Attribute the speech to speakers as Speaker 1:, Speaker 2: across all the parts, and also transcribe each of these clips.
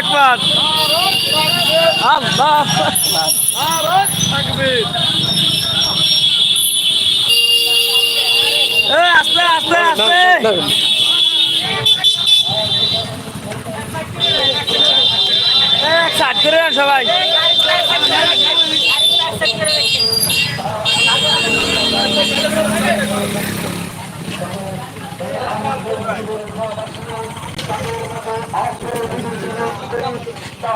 Speaker 1: আকবার আস্তে আস্তে আস্তে। এক সাইড করে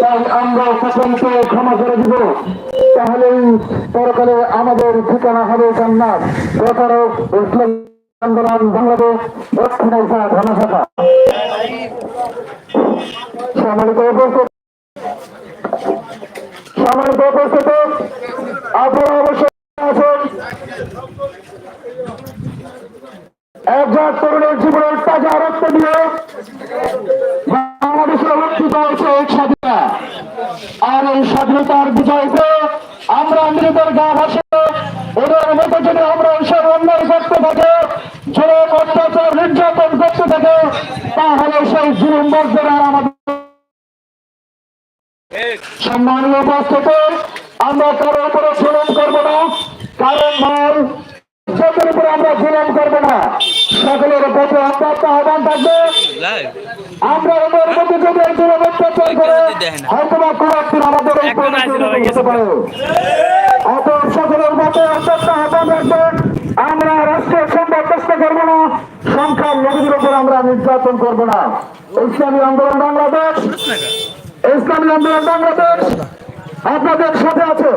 Speaker 2: তাই আমরা সকলকে ক্ষমা করে দিব। তাহলেই পরকালে আমাদের ঠিকানা হবে জান্নাত। প্রতারক, ইসলাম আন্দোলন, বাংলাদেশ, দক্ষিণ এশিয়া ঘন শাখা সম্মানিত উপস্থিত সম্মানিত উপস্থিত, আপনারা অবশ্যই আছেন। একজন তরুণের জীবনের তাজা রক্ত দিয়ে বাংলাদেশের অর্থিত হয়েছে গা ভাসে ওদের মতো যদি আমরা এইসব অন্যায় করতে থাকে জুলুম অত্যাচার নির্যাতন করতে থাকে তাহলে সেই জুলুম বর্জের আমাদের সম্মানীয় উপস্থিতি আমরা কারও উপরে জুলুম করব না। কারণ মাল সকলের উপরে আমরা জুলুম করব না সকলের প্রতি অত্যন্ত আহ্বান থাকবে। আমরা ওদের মধ্যে যদি একজন অত্যাচার করে হয়তো বা কোনো আমাদের
Speaker 1: হয়ে গেছে।
Speaker 2: হতে পারে। মধ্যে অত্যন্ত আহ্বান রাখবেন আমরা রাষ্ট্রীয় সম্পদ নষ্ট করব না, সংখ্যার লোকদের উপর আমরা নির্যাতন করব না। ইসলামী আন্দোলন বাংলাদেশ, ইসলামী আন্দোলন বাংলাদেশ, আপনাদের সাথে আছে।